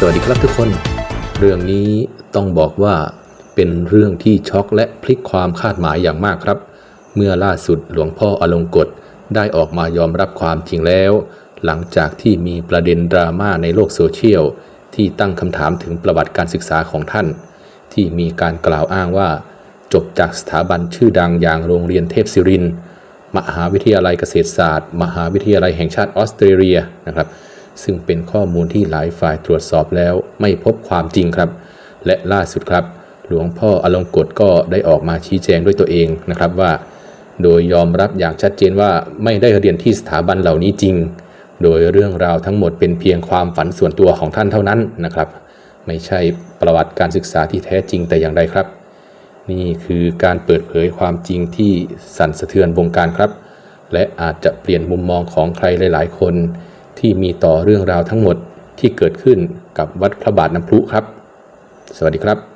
สวัสดีครับทุกคน เรื่องนี้ต้องบอกว่าเป็นเรื่องที่ช็อกและพลิกความคาดหมายอย่างมากครับ เมื่อล่าสุดหลวงพ่ออลงกฎได้ออกมายอมรับความจริงแล้ว หลังจากที่มีประเด็นดราม่าในโลกโซเชียลที่ตั้งคำถามถึงประวัติการศึกษาของท่าน ที่มีการกล่าวอ้างว่า จบจากสถาบันชื่อดังอย่างโรงเรียนเทพศิรินมหาวิทยาลัยเกษตรศาสตร์ มหาวิทยาลัยแห่งชาติออสเตรเลียนะครับ ซึ่งเป็นข้อมูลที่หลายฝ่ายตรวจสอบแล้วไม่พบความจริงครับ และล่าสุดครับ หลวงพ่ออลงกฎก็ได้ออกมาชี้แจงด้วยตัวเองนะครับว่า โดยยอมรับอย่างชัดเจนว่าไม่ได้เรียนที่สถาบันเหล่านี้จริง โดยเรื่องราวทั้งหมดเป็นเพียงความฝันส่วนตัวของท่านเท่านั้นนะครับ ไม่ใช่ประวัติการศึกษาที่แท้จริงแต่อย่างใดครับ นี่คือการเปิดเผยความจริงที่สั่นสะเทือนวงการครับ และอาจจะเปลี่ยนมุมมองของใครหลาย ๆ คน ที่มีต่อเรื่องราวทั้งหมดที่เกิดขึ้นกับวัดพระบาทน้ำพุครับ สวัสดีครับ